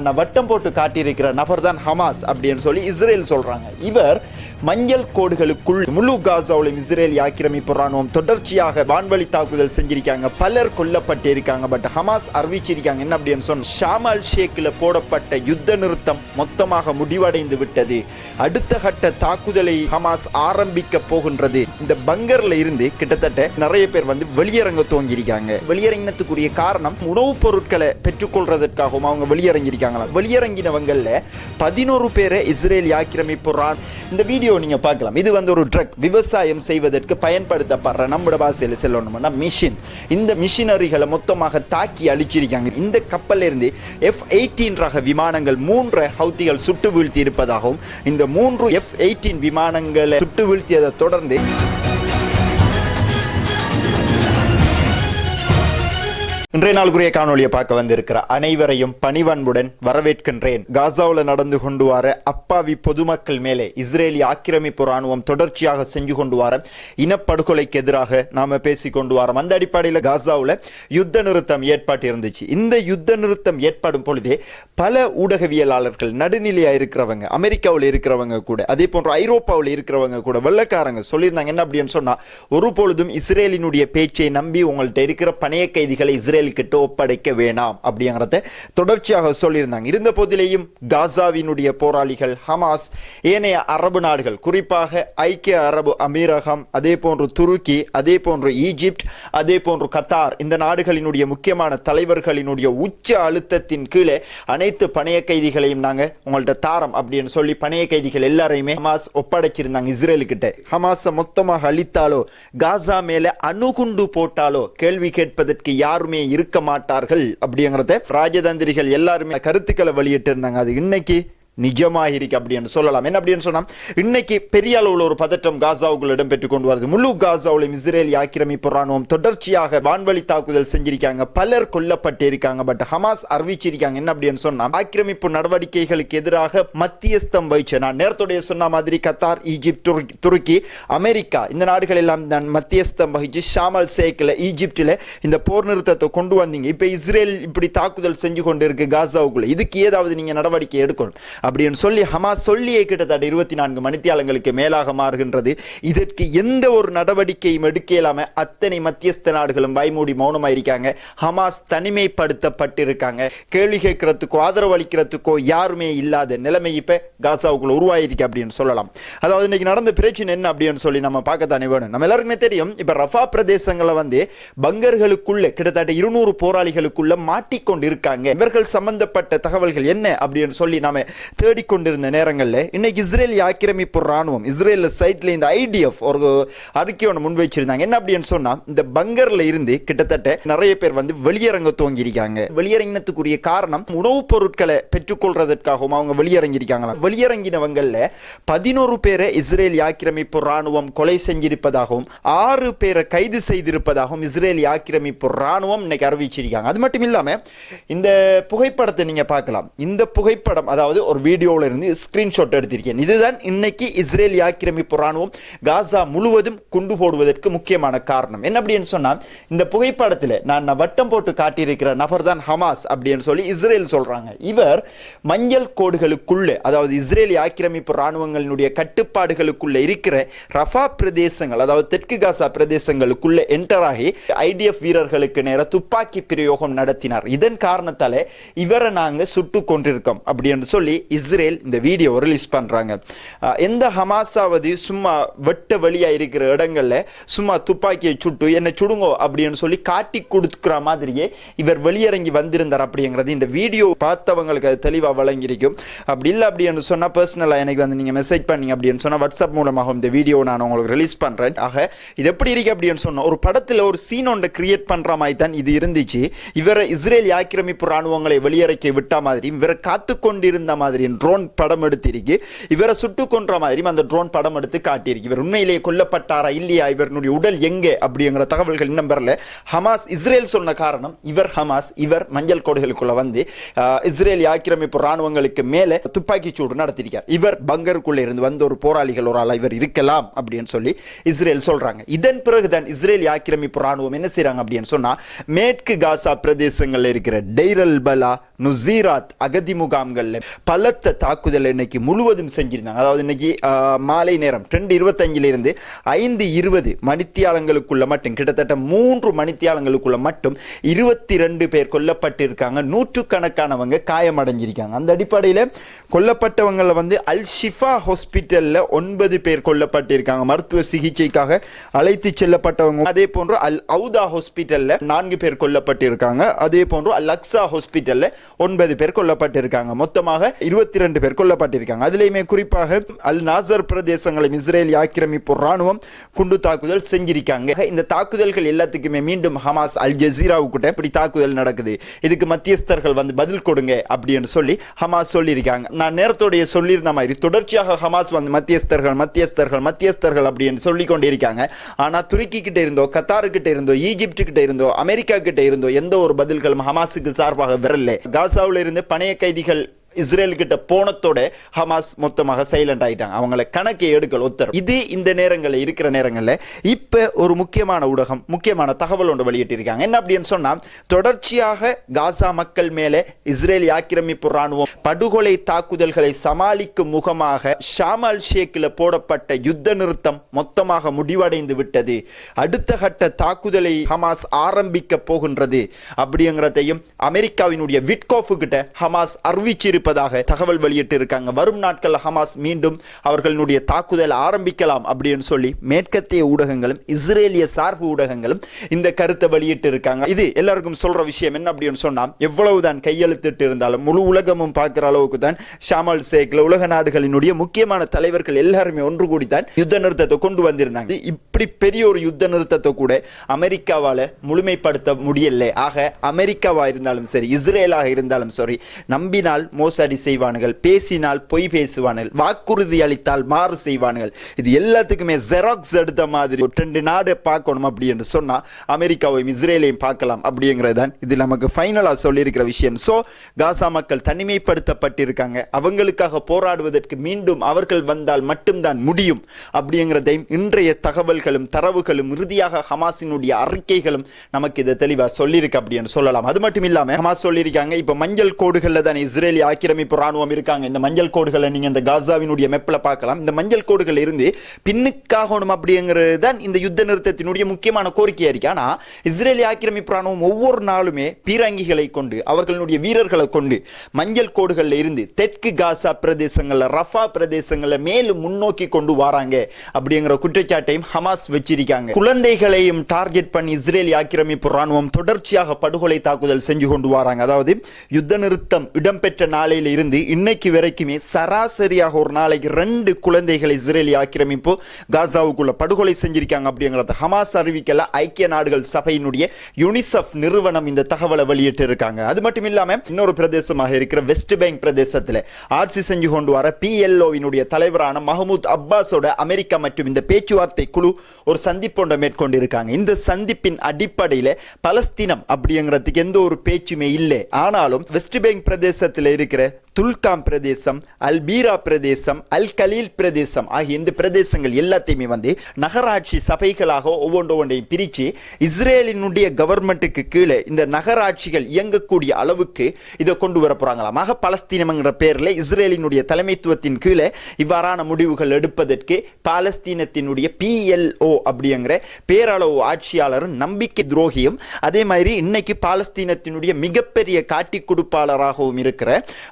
நான் வட்டம் போட்டு காட்டியிருக்கிற நபர் தான் ஹமாஸ் அப்படின்னு சொல்லி இஸ்ரேல் சொல்றாங்க. இவர் மஞ்சள் கோடுகளுக்குள் முழு காசாவிலும் இஸ்ரேல் ஆக்கிரமிப்பு ராணுவம் தொடர்ச்சியாக வான்வழி தாக்குதல் செஞ்சிருக்காங்க. பலர் கொல்லப்பட்டிருக்காங்க பட் ஹமாஸ் அறிவிச்சிருக்காங்க. என்ன அப்படின்னு சொன்ன ஷாமல் ஷேக்கில் போடப்பட்ட யுத்த நிறுத்தம் மொத்தமாக முடிவடைந்து விட்டது. அடுத்த கட்ட தாக்குதலை ஹமாஸ் ஆரம்பிக்க போகின்றது. இந்த பங்கர்ல இருந்து கிட்டத்தட்ட நிறைய பேர் வந்து வெளியரங்க துவங்கியிருக்காங்க. வெளியரங்கினத்துக்குரிய காரணம் உணவுப் பொருட்களை பெற்றுக்கொள்றதற்காகவும் அவங்க வெளியிறங்கியிருக்காங்களா வெளியிறங்கினவங்கள்ல பதினோரு பேரை இஸ்ரேல் ஆக்கிரமிப்பு ரான் இந்த வீடியோ நீங்க பார்க்கலாம். இது வந்து ஒரு ட்ரக். விவசாயம் செய்வதற்கு பயன்படுத்தப்படுற நம்மளோட பாசையில் செல்லணும்னா மிஷின். இந்த மிஷினரிகளை மொத்தமாக தாக்கி அழிச்சிருக்காங்க. இந்த கப்பல்ல இருந்து எஃப் எயிட்டீன் ரக விமானங்கள் மூன்று ஹவுத்திகள் சுட்டு வீழ்த்தி இருப்பதாகவும் இந்த மூன்று எஃப் எயிட்டீன் விமானங்களை சுட்டு வீழ்த்தியதை தொடர்ந்து இன்றைய நாளுக்குரிய காணொலியை பார்க்க வந்திருக்கிற அனைவரையும் பணிவன்புடன் வரவேற்கின்றேன். காசாவில் நடந்து கொண்டு வர அப்பாவி பொதுமக்கள் மேலே இஸ்ரேலி ஆக்கிரமிப்பு ராணுவம் தொடர்ச்சியாக செஞ்சு கொண்டு வர இனப்படுகொலைக்கு எதிராக நாம பேசி கொண்டு வரோம். அந்த அடிப்படையில் காசாவில் யுத்த நிறுத்தம் ஏற்பாட்டு இருந்துச்சு. இந்த யுத்த நிறுத்தம் ஏற்படும் பொழுதே பல ஊடகவியலாளர்கள் நடுநிலையாக இருக்கிறவங்க அமெரிக்காவில் இருக்கிறவங்க கூட அதே போன்ற ஐரோப்பாவில் இருக்கிறவங்க கூட வெள்ளக்காரங்க சொல்லியிருந்தாங்க. என்ன அப்படின்னு சொன்னால் ஒரு பொழுதும் இஸ்ரேலினுடைய பேச்சை நம்பி உங்கள்கிட்ட இருக்கிற பணைய கைதிகளை இஸ்ரேல் இஸ்ரேலுக்கிட்ட ஒப்படைக்க வேணாம் அப்படிங்கிறத தொடர்ச்சியாக சொல்லியிருந்தாங்க. இருந்த போதிலேயும் காசாவினுடைய போராளிகள் ஹமாஸ் ஏனைய அரபு நாடுகள் குறிப்பாக ஐக்கிய அரபு அமீரகம் அதே போன்று துருக்கி அதே போன்று ஈஜிப்ட் அதே போன்று கத்தார் இந்த நாடுகளினுடைய முக்கியமான தலைவர்களினுடைய உச்ச அழுத்தத்தின் கீழே அனைத்து பணைய கைதிகளையும் நாங்கள் உங்கள்ட்ட தாரம் அப்படின்னு சொல்லி பணைய கைதிகள் எல்லாரையுமே ஹமாஸ் ஒப்படைச்சிருந்தாங்க இஸ்ரேலுக்கிட்ட. ஹமாஸை மொத்தமாக அழித்தாலோ காசா மேலே அணுகுண்டு போட்டாலோ கேள்வி கேட்பதற்கு யாருமே இருக்க மாட்டார்கள் அப்படிங்கிறத ராஜதந்திரிகள் எல்லாருமே கருத்துக்களை வெளியிட்டு இருந்தாங்க அது இன்னைக்கு நிஜமாயிருக்கு அப்படின்னு சொல்லலாம். என்ன அப்படின்னு சொன்னால் இன்னைக்கு பெரிய அளவில் ஒரு பதற்றம் காசாவுக்குள் இடம்பெற்று கொண்டு வருது. முழு காசாவிலும் இஸ்ரேலி ஆக்கிரமிப்பு ராணுவம் தொடர்ச்சியாக வான்வழி தாக்குதல் செஞ்சிருக்காங்க. பலர் கொல்லப்பட்டு இருக்காங்க. பட் ஹமாஸ் அறிவிச்சிருக்காங்க. என்ன அப்படின்னு சொன்னால் ஆக்கிரமிப்பு நடவடிக்கைகளுக்கு எதிராக மத்தியஸ்தம் வைச்சு நான் நேரத்துடைய சொன்ன மாதிரி கத்தார் ஈஜிப்ட் துருக்கி- துருக்கி அமெரிக்கா இந்த நாடுகள் எல்லாம் நான் மத்தியஸ்தம் வகிச்சு ஷாமல் சேக்கில் ஈஜிப்டில் இந்த போர் நிறுத்தத்தை கொண்டு வந்தீங்க. இப்போ இஸ்ரேல் இப்படி தாக்குதல் செஞ்சு கொண்டு இருக்கு காசாவுக்குள்ள. இதுக்கு ஏதாவது நீங்கள் நடவடிக்கை எடுக்கணும். அப்படின்னு சொல்லி ஹமாஸ் சொல்லியே கிட்டத்தட்ட இருபத்தி நான்கு மணித்தியாலங்களுக்கு மேலாக மாறுகின்றது. இதற்கு எந்த ஒரு நடவடிக்கையும் எடுக்க இல்லாமல் அத்தனை மத்தியஸ்த நாடுகளும் வாய்மூடி மௌனமாக இருக்காங்க ஹமாஸ் தனிமைப்படுத்தப்பட்டிருக்காங்க. கேள்வி கேட்கறதுக்கோ ஆதரவு அளிக்கிறதுக்கோ யாருமே இல்லாத நிலைமை இப்போ காசாவுக்குள்ள உருவாயிருக்கு அப்படின்னு சொல்லலாம். அதாவது இன்னைக்கு நடந்த பிரச்சனை என்ன அப்படின்னு சொல்லி நம்ம பார்க்கத்தானே வேணும். நம்ம எல்லாருக்குமே தெரியும் இப்போ ரஃபா பிரதேசங்களை வந்து பங்கர்களுக்குள்ள கிட்டத்தட்ட இருநூறு போராளிகளுக்குள்ள மாட்டிக்கொண்டு இருக்காங்க இவர்கள் சம்பந்தப்பட்ட தகவல்கள் என்ன அப்படின்னு சொல்லி நாம தேடிக்கொண்டிருந்த நேரங்களில் இன்னைக்கு இஸ்ரேல் ஆக்கிரமிப்பு ராணுவம் இஸ்ரேல் சைட்ல இந்த ஐடிஎஃப் ஒரு அறிக்கை ஒன்று முன்வைச்சிருந்தாங்க என்ன அப்படின்னு சொன்னா இந்த பங்கர்ல இருந்து கிட்டத்தட்ட நிறைய பேர் வந்து வெளியிறங்க துவங்கியிருக்காங்க. வெளியிறங்கினத்துக்குரிய காரணம் உணவுப் பொருட்களை பெற்றுக்கொள்றதற்காகவும் அவங்க வெளியிறங்கியிருக்காங்களா வெளியிறங்கினவங்கள்ல பதினோரு பேரை இஸ்ரேல் ஆக்கிரமிப்பு ராணுவம் கொலை செஞ்சிருப்பதாகவும் ஆறு பேரை கைது செய்திருப்பதாகவும் இஸ்ரேல் ஆக்கிரமிப்பு ராணுவம் இன்னைக்கு அறிவிச்சிருக்காங்க. அது மட்டும் இல்லாம இந்த புகைப்படத்தை நீங்க பார்க்கலாம். இந்த புகைப்படம் அதாவது ஒரு வீடியோவில் இருந்து ஸ்கிரீன்ஷாட் எடுத்திருக்கேன். இதுதான் இன்னைக்கு இஸ்ரேல் ஆக்கிரமிப்பு ராணுவம் காசா முழுவதும் குண்டு போடுவதற்கு முக்கியமான காரணம். என்ன அப்படின்னு சொன்னால் இந்த புகைப்படத்தில் நான் வட்டம் போட்டு காட்டியிருக்கிற நபர் தான் ஹமாஸ் அப்படின்னு சொல்லி இஸ்ரேல் சொல்கிறாங்க இவர் மஞ்சள் கோடுகளுக்குள்ளே அதாவது இஸ்ரேலி ஆக்கிரமிப்பு ராணுவங்களினுடைய கட்டுப்பாடுகளுக்குள்ளே இருக்கிற ரஃபா பிரதேசங்கள் அதாவது தெற்கு காசா பிரதேசங்களுக்குள்ளே என்டர் ஆகி ஐடிஎஃப் வீரர்களுக்கு நேர துப்பாக்கி பிரயோகம் நடத்தினார். இதன் காரணத்தால் இவரை நாங்கள் சுட்டு கொண்டிருக்கோம் அப்படின்னு சொல்லி இஸ்ரேல் இந்த வீடியோ ரிலீஸ் பண்ணுறாங்க எந்த ஹமாஸாவது சும்மா வெட்ட வழியாக இருக்கிற இடங்களில் சும்மா துப்பாக்கியை சுட்டு என்னை சுடுங்கோ அப்படின்னு சொல்லி காட்டி கொடுக்குற மாதிரியே இவர் வெளியிறங்கி வந்திருந்தார் அப்படிங்கிறது இந்த வீடியோ பார்த்தவங்களுக்கு அது தெளிவாக வழங்கியிருக்கும். அப்படி இல்லை அப்படின்னு சொன்னால் பர்சனலாக எனக்கு வந்து நீங்கள் மெசேஜ் பண்ணீங்க அப்படின்னு சொன்னால் வாட்ஸ்அப் மூலமாக இந்த வீடியோ நான் உங்களுக்கு ரிலீஸ் பண்ணுறேன் ஆக இது எப்படி இருக்கு அப்படின்னு சொன்னால் ஒரு படத்தில் ஒரு சீன் ஒன்றை கிரியேட் பண்ணுற மாதிரி தான் இது இருந்துச்சு. இவரை இஸ்ரேல் ஆக்கிரமிப்பு ராணுவங்களை வெளியிறக்கி விட்ட மாதிரி இவரை காத்து கொண்டிருந்த மாதிரி மாதிரி ட்ரோன் படம் எடுத்திருக்கு. இவரை சுட்டு கொன்ற மாதிரி அந்த ட்ரோன் படம் எடுத்து காட்டியிருக்கு. இவர் உண்மையிலேயே கொல்லப்பட்டாரா இல்லையா? இவருடைய உடல் எங்கே? அப்படிங்கிற தகவல்கள் இன்னும் வரல. ஹமாஸ் இஸ்ரேல் சொன்ன காரணம் இவர் ஹமாஸ் இவர் மஞ்சள் கோடுகளுக்குள்ள வந்து இஸ்ரேல் ஆக்கிரமிப்பு ராணுவங்களுக்கு மேலே துப்பாக்கி சூடு நடத்திருக்கார் இவர் பங்கருக்குள்ள இருந்து வந்த ஒரு போராளிகள் ஒரு ஆளா இவர் இருக்கலாம் அப்படின்னு சொல்லி இஸ்ரேல் சொல்றாங்க. இதன் பிறகுதான் இஸ்ரேல் ஆக்கிரமிப்பு ராணுவம் என்ன செய்யறாங்க அப்படின்னு சொன்னா மேற்கு காசா பிரதேசங்கள்ல இருக்கிற டெய்ரல் பலா நுசீராத் அகதி முகாம்கள்ல பல பலத்த தாக்குதல் இன்னைக்கு முழுவதும் செஞ்சிருந்தாங்க. அதாவது இன்னைக்கு மாலை நேரம் ரெண்டு இருபத்தஞ்சிலிருந்து ஐந்து இருபது மணித்தியாலங்களுக்குள்ள மட்டும் கிட்டத்தட்ட மூன்று மணித்தியாலங்களுக்குள்ள மட்டும் இருபத்தி ரெண்டு பேர் கொல்லப்பட்டிருக்காங்க. நூற்றுக்கணக்கானவங்க காயமடைஞ்சிருக்காங்க. அந்த அடிப்படையில் கொல்லப்பட்டவங்கள வந்து அல் ஷிஃபா ஹாஸ்பிட்டலில் ஒன்பது பேர் கொல்லப்பட்டிருக்காங்க. மருத்துவ சிகிச்சைக்காக அழைத்து செல்லப்பட்டவங்க. அதே போன்று அல் அவுதா ஹாஸ்பிட்டலில் நான்கு பேர் கொல்லப்பட்டிருக்காங்க. அதே போன்று அல் அக்ஸா ஹாஸ்பிட்டலில் ஒன்பது பேர் கொல்லப்பட்டிருக்காங்க. மொத்தமாக இருபத்தி ரெண்டு பேர் கொல்லப்பட்டிருக்காங்க. அதுலேயுமே குறிப்பாக அல் நாசர் பிரதேசங்களையும் இஸ்ரேல் ஆக்கிரமிப்பு ராணுவம் குண்டு தாக்குதல் செஞ்சிருக்காங்க. இந்த தாக்குதல்கள் எல்லாத்துக்குமே மீண்டும் ஹமாஸ் அல் ஜசீராவுக்கிட்ட இப்படி தாக்குதல் நடக்குது. இதுக்கு மத்தியஸ்தர்கள் வந்து பதில் கொடுங்க அப்படின்னு சொல்லி ஹமாஸ் சொல்லியிருக்காங்க. நான் நேரத்தோடைய சொல்லியிருந்த மாதிரி தொடர்ச்சியாக ஹமாஸ் வந்து மத்தியஸ்தர்கள் மத்தியஸ்தர்கள் மத்தியஸ்தர்கள் அப்படின்னு சொல்லி கொண்டிருக்காங்க. ஆனால் துருக்கி கிட்ட இருந்தோ கத்தாரு கிட்ட இருந்தோ ஈஜிப்ட் கிட்ட இருந்தோ அமெரிக்கா கிட்ட இருந்தோ எந்த ஒரு பதில்களும் ஹமாஸுக்கு சார்பாக வரல. காசாவில் இருந்து பணைய கைதிகள் இஸ்ரேல் கிட்ட போனத்தோட ஹமாஸ் மொத்தமாக சைலண்ட் ஆயிட்டாங்க. அவங்கள கணக்கை எடுக்கல் ஒத்தர் இது இந்த நேரங்களில் இருக்கிற நேரங்களில் இப்போ ஒரு முக்கியமான ஊடகம் முக்கியமான தகவல் ஒன்று வெளியிட்டிருக்காங்க. என்ன அப்படின்னு சொன்னா தொடர்ச்சியாக காசா மக்கள் மேலே இஸ்ரேல் ஆக்கிரமிப்பு ராணுவம் படுகொலை தாக்குதல்களை சமாளிக்கும் முகமாக ஷாமல் ஷேக்கில் போடப்பட்ட யுத்த நிறுத்தம் மொத்தமாக முடிவடைந்து விட்டது. அடுத்த கட்ட தாக்குதலை ஹமாஸ் ஆரம்பிக்க போகின்றது. அப்படிங்கிறதையும் அமெரிக்காவினுடைய விட்கோஃபு கிட்ட ஹமாஸ் இருப்பதாக தகவல் வெளியிட்டு இருக்காங்க வரும் நாட்கள் ஹமாஸ் மீண்டும் அவர்களுடைய தாக்குதல் ஆரம்பிக்கலாம் அப்படின்னு சொல்லி மேற்கத்திய ஊடகங்களும் இஸ்ரேலிய சார்பு ஊடகங்களும் இந்த கருத்தை வெளியிட்டு இருக்காங்க இது எல்லாருக்கும் சொல்ற விஷயம் என்ன அப்படின்னு சொன்னா எவ்வளவுதான் கையெழுத்திட்டு இருந்தாலும் முழு உலகமும் பார்க்கிற அளவுக்கு தான் ஷாமல் சேக்ல உலக நாடுகளினுடைய முக்கியமான தலைவர்கள் எல்லாருமே ஒன்று கூடித்தான் யுத்த நிறுத்தத்தை கொண்டு வந்திருந்தாங்க. இப்படி பெரிய ஒரு யுத்த நிறுத்தத்தை கூட அமெரிக்காவால முழுமைப்படுத்த முடியல. ஆக அமெரிக்காவா இருந்தாலும் சரி இஸ்ரேலாக இருந்தாலும் சரி நம்பினால் மோசடி செய்வானுகள் பேசினால் பொய் பேசுவானுகள் வாக்குறுதி அளித்தால் மாறு செய்வானுகள். இது எல்லாத்துக்குமே ஜெராக்ஸ் எடுத்த மாதிரி. ஒரு ரெண்டு நாடு பார்க்கணும் அப்படி என்று சொன்னா அமெரிக்காவையும் இஸ்ரேலையும் பார்க்கலாம் அப்படிங்கிறது தான் இது நமக்கு ஃபைனலாக சொல்லியிருக்கிற விஷயம். சோ காசா மக்கள் தனிமைப்படுத்தப்பட்டிருக்காங்க. அவங்களுக்காக போராடுவதற்கு மீண்டும் அவர்கள் வந்தால் மட்டும்தான் முடியும் அப்படிங்கிறதையும் இன்றைய தகவல்களும் தரவுகளும் இறுதியாக ஹமாஸினுடைய அறிக்கைகளும் நமக்கு இதை தெளிவா சொல்லியிருக்கு அப்படின்னு சொல்லலாம். அது மட்டும் இல்லாமல் ஹமாஸ் சொல்லியிருக்காங்க இப்ப மஞ்சள் கோடுகளில் தான் இஸ்ரேலி ஆக்கிரமிப்பு ராணுவம் இருக்காங்க. இந்த மஞ்சள் கோடுகளை நீங்க இந்த காசாவினுடைய மெப்பில் பார்க்கலாம். இந்த மஞ்சள் கோடுகள் இருந்து பின்னுக்காகணும் அப்படிங்கிறது தான் இந்த யுத்த நிறுத்தத்தினுடைய முக்கியமான கோரிக்கையா இருக்கு. ஆனா இஸ்ரேலி ஆக்கிரமிப்பு ராணுவம் ஒவ்வொரு நாளுமே பீரங்கிகளை கொண்டு அவர்களுடைய வீரர்களை கொண்டு மஞ்சள் கோடுகள்ல இருந்து தெற்கு காசா பிரதேசங்கள்ல ரஃபா பிரதேசங்கள்ல மேலும் முன்னோக்கி கொண்டு வராங்க அப்படிங்கிற குற்றச்சாட்டையும் ஹமாஸ் வச்சிருக்காங்க. குழந்தைகளையும் டார்கெட் பண்ணி இஸ்ரேலி ஆக்கிரமிப்பு ராணுவம் தொடர்ச்சியாக படுகொலை தாக்குதல் செஞ்சு கொண்டு வராங்க. அதாவது யுத்த நிறுத்தம் இடம்பெற்ற நாளையில இருந்து இன்னைக்கு வரைக்குமே சராசரியாக ஒரு நாளைக்கு ரெண்டு குழந்தைகளை இஸ்ரேலி ஆக்கிரமிப்பு காசாவுக்குள்ள படுகொலை செஞ்சிருக்காங்க அப்படிங்கிறத ஹமாஸ் அறிவிக்கல. ஐக்கிய நாடுகள் சபையினுடைய யூனிசெஃப் நிறுவனம் இந்த தகவலை வெளியிட்டு இருக்காங்க அது மட்டும் இல்லாம இன்னொரு பிரதேசமாக இருக்கிற வெஸ்ட் பேங்க் பிரதேசத்தில் ஆட்சி செஞ்சு கொண்டு வர பிஎல்ஓவினுடைய தலைவரான மஹமூத் அப்பாஸோட அமெரிக்கா மற்றும் இந்த பேச்சுவார்த்தை குழு ஒரு சந்திப்பு ஒன்றை மேற்கொண்டு இருக்காங்க இந்த சந்திப்பின் அடிப்படையில் பலஸ்தீனம் அப்படிங்கிறதுக்கு எந்த ஒரு பேச்சுமே இல்லை. ஆனாலும் வெஸ்ட் பேங்க் பிரதேசத்தில் இருக்கிற துல்காம் பிரதேசம் அல்பீரா பிரதேசம் அல் கலீல் பிரதேசம் ஆகிய இந்த பிரதேசங்கள் எல்லாத்தையுமே வந்து நகராட்சி சபைகளாக ஒவ்வொன்று ஒவ்வொன்றையும் பிரித்து இஸ்ரேலினுடைய கவர்மெண்ட்டுக்கு கீழே இந்த நகராட்சிகள் இயங்கக்கூடிய அளவுக்கு இதை கொண்டு வர போறாங்களாம். ஆக பலஸ்தீனம்ங்கிற பேரில் இஸ்ரேலினுடைய தலைமைத்துவத்தின் கீழே இவ்வாறான முடிவுகள் எடுப்பதற்கு பாலஸ்தீனத்தினுடைய பிஎல்ஓ அப்படிங்கிற பேரளவு ஆட்சியாளரும் நம்பிக்கை துரோகியும் அதே மாதிரி இன்னைக்கு பாலஸ்தீனத்தினுடைய மிகப்பெரிய காட்டி கொடுப்பாளராகவும் இருக்கிற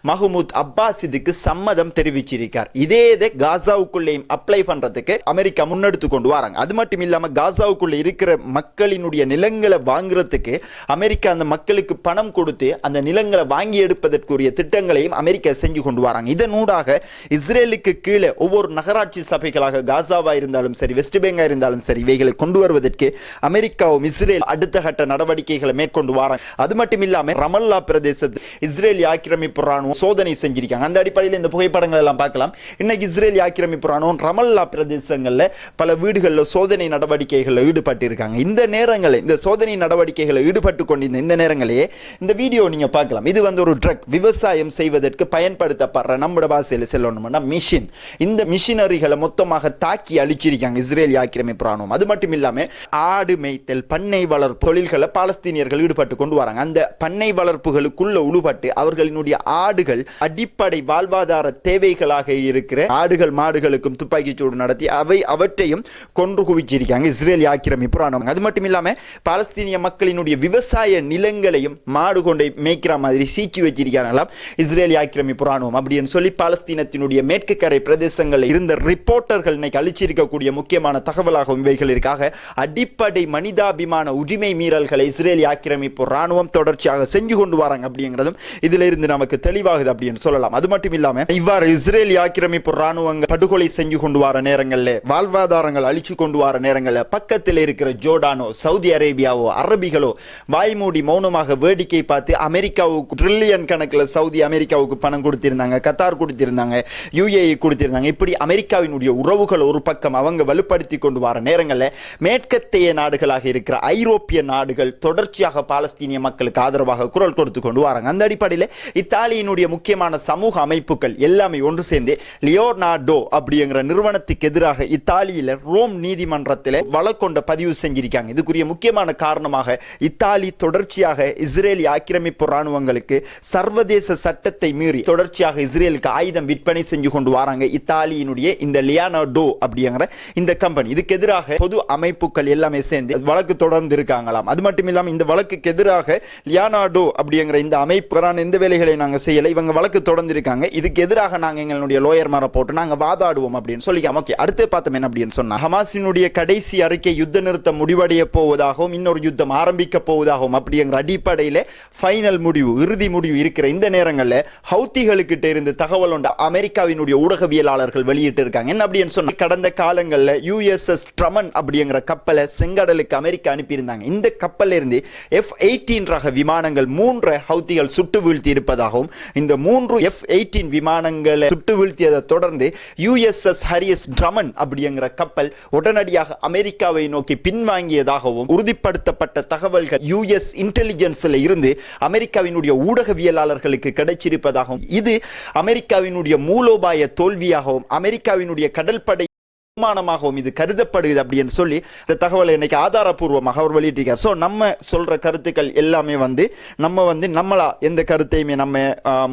மஹமூத் அப்பாஸ் இதுக்கு சம்மதம் தெரிவிச்சிருக்கார். இதே இதை காசாவுக்குள்ளேயும் அப்ளை பண்றதுக்கு அமெரிக்கா முன்னெடுத்து கொண்டு வராங்க. அது மட்டும் இல்லாம காசாவுக்குள்ள இருக்கிற மக்களினுடைய நிலங்களை வாங்குறதுக்கு அமெரிக்கா அந்த மக்களுக்கு பணம் கொடுத்து அந்த நிலங்களை வாங்கி எடுப்பதற்குரிய திட்டங்களையும் அமெரிக்கா செஞ்சு கொண்டு வராங்க. இதனூடாக இஸ்ரேலுக்கு கீழே ஒவ்வொரு நகராட்சி சபைகளாக காசாவா இருந்தாலும் சரி வெஸ்ட் பெங்கா இருந்தாலும் சரி இவைகளை கொண்டு வருவதற்கு அமெரிக்காவும் இஸ்ரேல் அடுத்த கட்ட நடவடிக்கைகளை மேற்கொண்டு வராங்க. அது மட்டும் இல்லாம ரமல்லா பிரதேசத்தில் இஸ்ரேல் ஆக்கிரமிப்பு ராணுவம் சோதனை செஞ்சிருக்காங்க. அந்த அடிப்படையில் இந்த புகைப்படங்கள் எல்லாம் பார்க்கலாம். இன்னைக்கு இஸ்ரேல் ஆக்கிரமிப்பு ராணுவம் ரமல்லா பிரதேசங்களில் பல வீடுகளில் சோதனை நடவடிக்கைகளில் ஈடுபட்டிருக்காங்க. இந்த நேரங்களில் இந்த சோதனை நடவடிக்கைகளில் ஈடுபட்டு கொண்டிருந்த இந்த நேரங்களே இந்த வீடியோ நீங்கள் பார்க்கலாம். இது வந்து ஒரு ட்ரக். விவசாயம் செய்வதற்கு பயன்படுத்தப்படுற நம்மட பாசையில் செல்லணும்னா மிஷின். இந்த மிஷினரிகளை மொத்தமாக தாக்கி அழிச்சிருக்காங்க இஸ்ரேல் ஆக்கிரமிப்பு ராணுவம் அது மட்டும் இல்லாமல் ஆடு மேய்த்தல் பண்ணை வளர்ப்பு தொழில்களை பாலஸ்தீனியர்கள் ஈடுபட்டு கொண்டு வராங்க. அந்த பண்ணை வளர்ப்புகளுக்குள்ள உழுபட்டு அவர்களினுடைய ஆடுகள் அடிப்படை வாழ்வாதார தேவைகளாக இருக்கிற ஆடுகள் மாடுகளுக்கும் துப்பாக்கி சூடு நடத்தி அவை அவற்றையும் கொன்று குவிச்சிருக்காங்க. இஸ்ரேலி ஆக்கிரமிப்பு ராணுவம் அது மட்டும் இல்லாம பாலஸ்தீனிய மக்களினுடைய விவசாய நிலங்களையும் மாடு கொண்டை மேய்க்கிற மாதிரி சீச்சி வச்சிருக்காங்களாம். இஸ்ரேலி ஆக்கிரமிப்பு ராணுவம் அப்படின்னு சொல்லி பாலஸ்தீனத்தினுடைய மேற்கு கரை பிரதேசங்களில் இருந்த ரிப்போர்ட்டர்கள் இன்னைக்கு அழிச்சிருக்கக்கூடிய முக்கியமான தகவலாகவும் இவைகளிற்காக அடிப்படை மனிதாபிமான உரிமை மீறல்களை இஸ்ரேலி ஆக்கிரமிப்பு ராணுவம் தொடர்ச்சியாக செஞ்சு கொண்டு வராங்க அப்படிங்கிறதும் இதுல இருந்து நமக்கு தெளிவாகுது அப்படின்னு சொல்லலாம். அது மட்டும் இல்லாம இவ்வாறு இஸ்ரேல் ஆக்கிரமிப்பு ராணுவங்கள் படுகொலை செஞ்சு கொண்டு வர நேரங்கள்ல வாழ்வாதாரங்கள் அழிச்சு கொண்டு வர நேரங்கள்ல பக்கத்தில் இருக்கிற ஜோர்டானோ சவுதி அரேபியாவோ அரபிகளோ வாய்மூடி மௌனமாக வேடிக்கை பார்த்து அமெரிக்காவுக்கு ட்ரில்லியன் கணக்கில் சவுதி அமெரிக்காவுக்கு பணம் கொடுத்திருந்தாங்க கத்தார் கொடுத்திருந்தாங்க யுஏஇ கொடுத்திருந்தாங்க. இப்படி அமெரிக்காவினுடைய உறவுகள் ஒரு பக்கம் அவங்க வலுப்படுத்தி கொண்டு வர நேரங்களில் மேற்கத்தைய நாடுகளாக இருக்கிற ஐரோப்பிய நாடுகள் தொடர்ச்சியாக பாலஸ்தீனிய மக்களுக்கு ஆதரவாக குரல் கொடுத்து கொண்டு வராங்க. அந்த அடிப்படையில் இத்தாலியின் இத்தாலியினுடைய முக்கியமான சமூக அமைப்புகள் எல்லாமே ஒன்று சேர்ந்து லியோனார்டோ அப்படிங்கிற நிறுவனத்துக்கு எதிராக இத்தாலியில ரோம் நீதிமன்றத்தில் வழக்கொண்ட பதிவு செஞ்சிருக்காங்க. இதுக்குரிய முக்கியமான காரணமாக இத்தாலி தொடர்ச்சியாக இஸ்ரேலி ஆக்கிரமிப்பு ராணுவங்களுக்கு சர்வதேச சட்டத்தை மீறி தொடர்ச்சியாக இஸ்ரேலுக்கு ஆயுதம் விற்பனை செஞ்சு கொண்டு வராங்க இத்தாலியினுடைய இந்த லியானார்டோ அப்படிங்கிற இந்த கம்பெனி இதுக்கு எதிராக பொது அமைப்புகள் எல்லாமே சேர்ந்து வழக்கு தொடர்ந்து இருக்காங்களாம். அது மட்டும் இல்லாமல் இந்த வழக்குக்கு எதிராக லியானார்டோ அப்படிங்கிற இந்த அமைப்புக்கான எந்த வேலைகளை நாங்கள் செய்ய செய்யல இவங்க வழக்கு தொடர்ந்திருக்காங்க. இதுக்கு எதிராக நாங்கள் எங்களுடைய லோயர் மாற போட்டு நாங்கள் வாதாடுவோம் அப்படின்னு சொல்லிக்காம ஓகே அடுத்து பார்த்தோம் என்ன அப்படின்னு சொன்னா ஹமாஸினுடைய கடைசி அறிக்கை யுத்த நிறுத்தம் முடிவடைய போவதாகவும் இன்னொரு யுத்தம் ஆரம்பிக்க போவதாகவும் அப்படிங்கிற அடிப்படையில் ஃபைனல் முடிவு இறுதி முடிவு இருக்கிற இந்த நேரங்களில் ஹவுத்திகளுக்கிட்ட இருந்து தகவல் உண்ட அமெரிக்காவினுடைய ஊடகவியலாளர்கள் வெளியிட்டு இருக்காங்க என்ன அப்படின்னு சொன்னா கடந்த காலங்களில் யுஎஸ்எஸ் ட்ரமன் அப்படிங்கிற கப்பலை செங்கடலுக்கு அமெரிக்கா அனுப்பியிருந்தாங்க. இந்த கப்பல்ல இருந்து எஃப் எயிட்டீன் ரக விமானங்கள் மூன்று ஹவுத்திகள் சுட்டு வீழ்த்தி இருப்பதாகவும் இந்த மூன்று எஃப் எயிட்டீன் விமானங்களை சுட்டு வீழ்த்தியதை தொடர்ந்து யுஎஸ்எஸ் ஹரியஸ் ட்ரமன் அப்படிங்கிற கப்பல் உடனடியாக அமெரிக்காவை நோக்கி பின்வாங்கியதாகவும் உறுதிப்படுத்தப்பட்ட தகவல்கள் யுஎஸ் இன்டெலிஜென்ஸில் இருந்து அமெரிக்காவினுடைய ஊடகவியலாளர்களுக்கு கிடைச்சிருப்பதாகவும் இது அமெரிக்காவினுடைய மூலோபாய தோல்வியாகவும் அமெரிக்காவினுடைய கடற்படை மானமாகவும் இது கருதப்படுகிறது அப்படின்னு சொல்லி இந்த தகவலை இன்னைக்கு ஆதாரப்பூர்வமாக அவர் வெளியிட்டிருக்கார். ஸோ நம்ம சொல்ற கருத்துக்கள் எல்லாமே வந்து நம்ம வந்து நம்மளா எந்த கருத்தையுமே நம்ம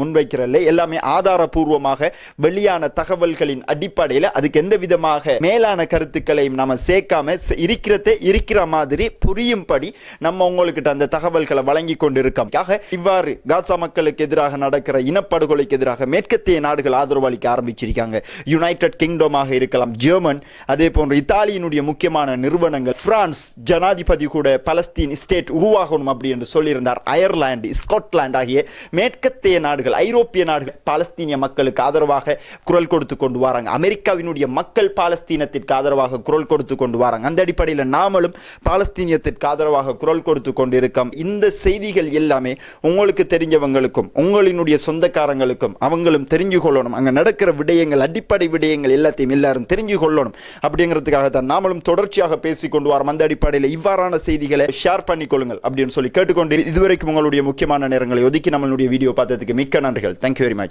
முன்வைக்கிறல்ல எல்லாமே ஆதாரப்பூர்வமாக வெளியான தகவல்களின் அடிப்படையில் அதுக்கு எந்த விதமாக மேலான கருத்துக்களையும் நம்ம சேர்க்காம இருக்கிறதே இருக்கிற மாதிரி புரியும்படி நம்ம உங்கள்கிட்ட அந்த தகவல்களை வழங்கி கொண்டிருக்கோம். ஆக இவ்வாறு காசா மக்களுக்கு எதிராக நடக்கிற இனப்படுகொலைக்கு எதிராக மேற்கத்திய நாடுகள் ஆதரவு அளிக்க ஆரம்பிச்சிருக்காங்க. யுனைடெட் கிங்டமாக இருக்கலாம் ஜெர்மன் அதே போன்று இத்தாலியினுடைய முக்கியமான நிறுவனங்கள் பிரான்ஸ் ஜனாதிபதி கூட பலஸ்தீன் ஸ்டேட் உருவாகணும் அப்படி என்று சொல்லியிருந்தார். அயர்லாந்து ஸ்காட்லாந்து ஆகிய மேற்கத்தைய நாடுகள் ஐரோப்பிய நாடுகள் பாலஸ்தீனிய மக்களுக்கு ஆதரவாக குரல் கொடுத்து கொண்டு வராங்க. அமெரிக்காவினுடைய மக்கள் பாலஸ்தீனத்திற்கு ஆதரவாக குரல் கொடுத்து கொண்டு வராங்க. அந்த அடிப்படையில் நாமளும் பாலஸ்தீனியத்திற்கு ஆதரவாக குரல் கொடுத்து கொண்டிருக்கோம். இந்த செய்திகள் எல்லாமே உங்களுக்கு தெரிஞ்சவங்களுக்கும் உங்களினுடைய சொந்தக்காரங்களுக்கும் அவங்களும் தெரிஞ்சு கொள்ளணும் அங்க நடக்கிற விடயங்கள் அடிப்படை விடயங்கள் எல்லாத்தையும் எல்லாரும் தெரிஞ்சு கொள்ளணும் அப்படிங்கிறதுக்காக தான் நாமளும் தொடர்ச்சியாக பேசிக் கொண்டு வரோம். அந்த அடிப்படையில் இவ்வாறான செய்திகளை ஷேர் பண்ணிக்கொள்ளுங்கள் அப்படின்னு சொல்லி கேட்டுக்கொண்டு இதுவரைக்கும் உங்களுடைய முக்கியமான நேரங்களை ஒதுக்கி நம்மளுடைய வீடியோ பார்த்ததுக்கு மிக்க நன்றிகள். Thank you very much